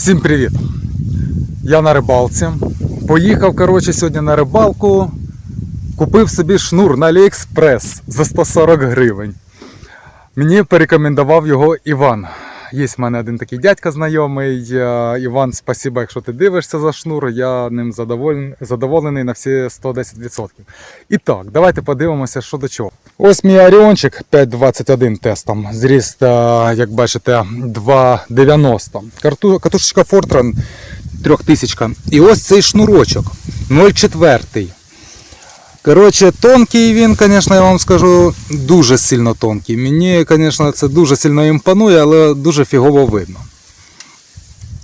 Всім привіт! Я на рибалці. Поїхав коротше, сьогодні на рибалку. Купив собі шнур на AliExpress за 140 гривень. Мені порекомендував його Іван. Є в мене один такий дядька знайомий. Е, Іван, спасибо, якщо ти дивишся за шнур. Я ним задоволений, задоволений на всі 110%. І так, давайте подивимося, що до чого. Ось мій Оріончик 521 тестом. Зріст, е, як бачите, 2,90. Карту- Катушечка Fortran 3000. І ось цей шнурочок 0,4. Коротше, тонкий він, звісно, я вам скажу, дуже сильно тонкий. Мені, звісно, це дуже сильно імпонує, але дуже фігово видно.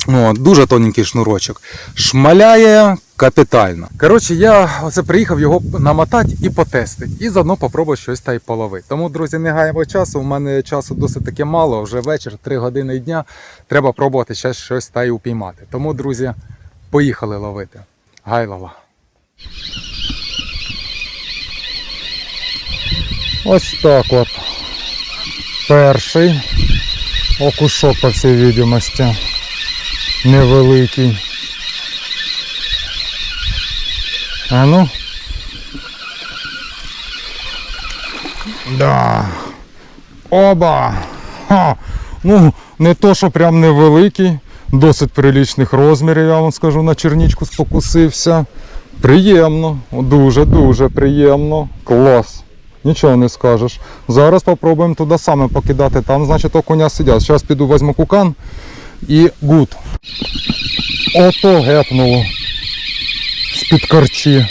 О, дуже тоненький шнурочок. Шмаляє капітально. Коротше, я оце приїхав його намотати і потестити. І заодно попробую щось та й половити. Тому, друзі, не гаємо часу. У мене часу досить таки мало, вже вечір, 3 години дня. Треба пробувати ще щось та й упіймати. Тому, друзі, поїхали ловити. Гайлова. Ось так от. Перший окушок, по всій відомості. Невеликий. А ну. Да. Оба. Ха. Ну, не то, що прям невеликий, досить приличних розмірів, я вам скажу, на чернічку спокусився. Приємно, дуже-дуже приємно. Клас. Нічого не скажеш. Зараз спробуємо туди саме покидати. Там, значить, окуня сидять. Зараз піду візьму кукан і гуд. Ото гепнуло з-під корчі.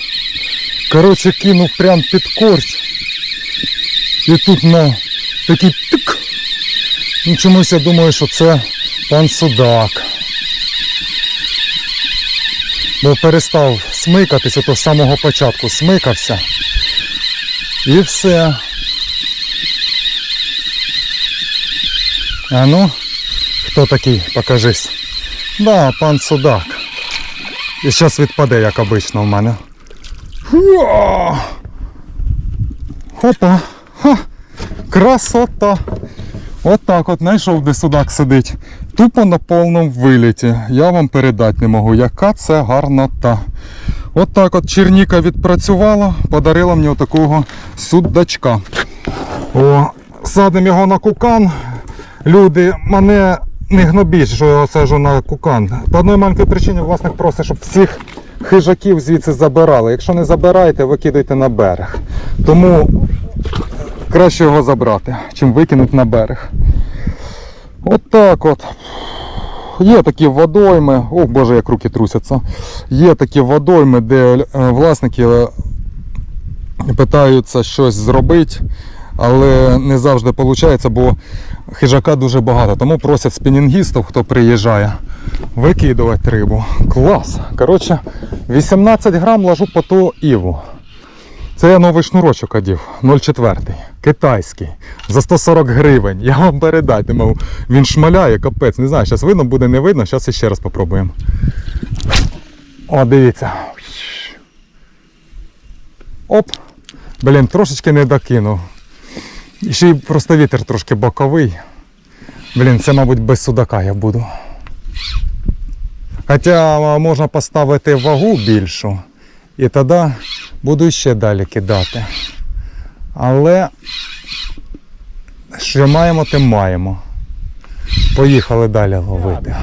Коротше, кинув прям під корч. І тут на такий тик. Ну, чомусь я думаю, що це пан судак. Бо перестав смикатись, ото з самого початку смикався. І все. А ну, хто такий? Покажись. Да, пан судак. І зараз відпаде, як обично в мене. Фуа! Хопа. Ха. Красота. От так от знайшов, де судак сидить. Тупо на повному виліті. Я вам передати не можу, яка це гарнота. От так от черніка відпрацювала, подарила мені отакого судачка. О, садимо його на кукан. Люди мене не гнобіть, що я саджу на кукан. По одній маленькій причині власник просить, щоб всіх хижаків звідси забирали. Якщо не забираєте, викидайте на берег. Тому краще його забрати, чим викинути на берег. От так от. Є такі водойми, ох боже, як руки трусяться. Є такі водойми, де е, власники е, питаються щось зробити, але не завжди виходить, бо хижака дуже багато. Тому просять спінінгістів, хто приїжджає, викидувати рибу. Клас! Коротше, 18 грам ложу по ту іву. Це я новий шнурочок одів, 0,4. Китайський. За 140 гривень. Я вам передати мав. Він шмаляє, капець. Не знаю, зараз видно буде, не видно. Зараз ще раз попробуємо. О, дивіться. Оп. Блін, трошечки не докинув. І ще й просто вітер трошки боковий. Блін, це, мабуть, без судака я буду. Хоча можна поставити вагу більшу. І тоді буду ще далі кидати. Але що маємо, тим маємо. Поїхали далі ловити.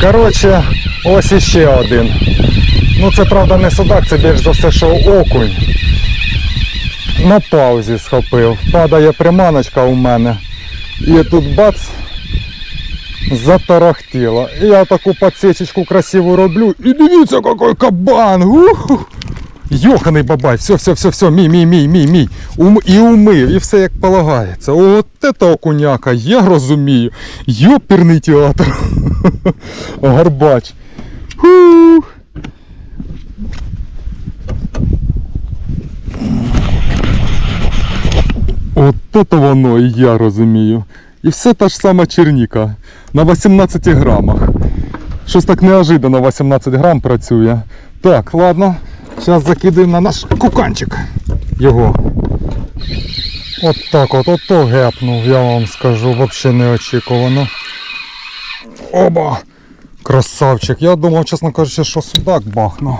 Коротше, ось іще один. Ну це правда не судак, це більш за все, що окунь. На паузі схопив. Падає приманочка у мене. І тут бац, затарахтіло. Я таку подсечечку красиву роблю. І дивіться, який кабан! Уху! Йоханий бабай, все, все, все, все, мій, мій, мій, мій, мій. Ум, і умив, і все як полагається. От це окуняка, я розумію. Йоперний театр. Гарбач. Фух. От це воно, і я розумію. І все та ж сама черніка на 18 грамах. Щось так неожиданно 18 грам працює. Так, ладно. Зараз закидаємо на наш куканчик його. От так от, ото гепнув, я вам скажу, взагалі неочікувано. Оба! Красавчик. Я думав, чесно кажучи, що судак бахнув,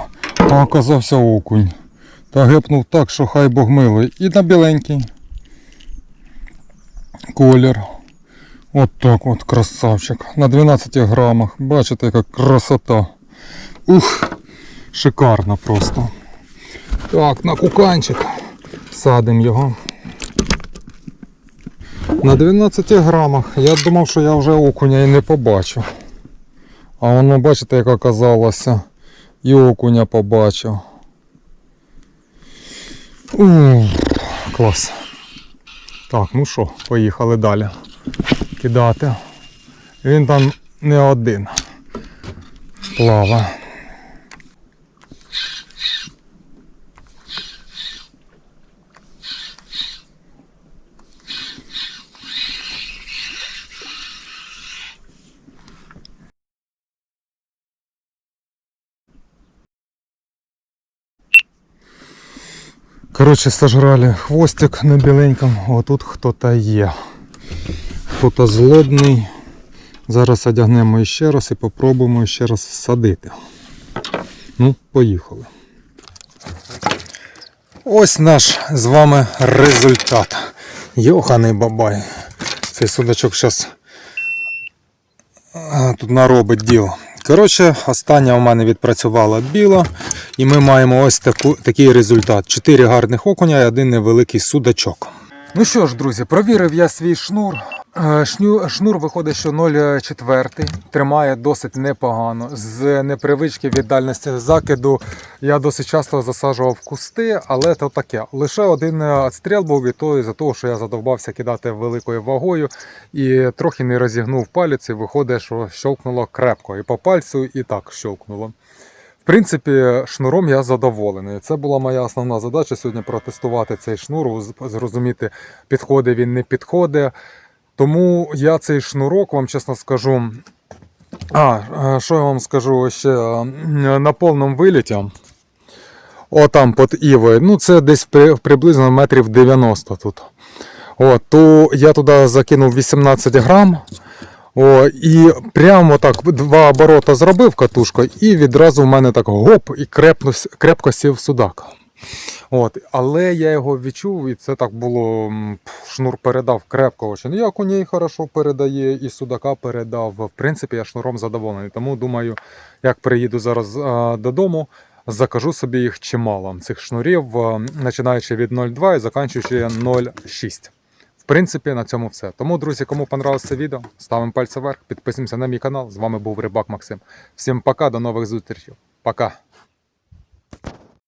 а оказався окунь. Та гепнув так, що хай Бог милий. І на біленький. Колір. От так от красавчик. На 12 грамах. Бачите, яка красота. Ух! Шикарно просто. Так, на куканчик. Садимо його. На 12 грамах. Я думав, що я вже окуня і не побачу. А воно, бачите, як оказалося. І окуня побачив. Ух, клас. Так, ну що, поїхали далі. Кидати. Він там не один. Плава. Коротше, сожрали хвостик на біленькому, отут хто-то є. Хто-то. Зараз одягнемо ще раз і попробуємо ще раз всадити. Ну, поїхали. Ось наш з вами результат. Йоханий бабай. Цей судачок зараз тут наробить діло. Коротше, остання у мене відпрацювала біла, і ми маємо ось таку, такий результат: 4 гарних окуня і один невеликий судачок. Ну що ж, друзі, провірив я свій шнур. Е, Шнур виходить, що 0,4, тримає досить непогано. З непривички від дальності закиду я досить часто засаджував кусти, але то таке. Лише один е, відстріл був і то із-за того, що я задовбався кидати великою вагою і трохи не розігнув палець, і виходить, що щелкнуло крепко. І по пальцю, і так щелкнуло. Принципі, шнуром я задоволений. Це була моя основна задача сьогодні протестувати цей шнур, зрозуміти, підходить він, не підходить. Тому я цей шнурок, вам чесно скажу. А, що я вам скажу ще на повному виліті. О, там Івою. Ну, це десь приблизно метрів 90 тут. О, то я туди закинув 18 грам. О, і прямо так два оборота зробив катушкою, і відразу в мене так гоп і крепно, крепко сів судак. От, але я його відчув, і це так було. Шнур передав крепко очень. І окуней хорошо передає, і судака передав. В принципі, я шнуром задоволений. Тому думаю, як приїду зараз а, додому, закажу собі їх чимало. Цих шнурів, а, починаючи від 0,2 і закінчуючи 0,6. Принципі, на цьому все. Тому, друзі, кому понравилось це відео, ставимо пальці вверх, підписуємося на мій канал. З вами був Рибак Максим. Всім пока, до нових зустрічей. Пока.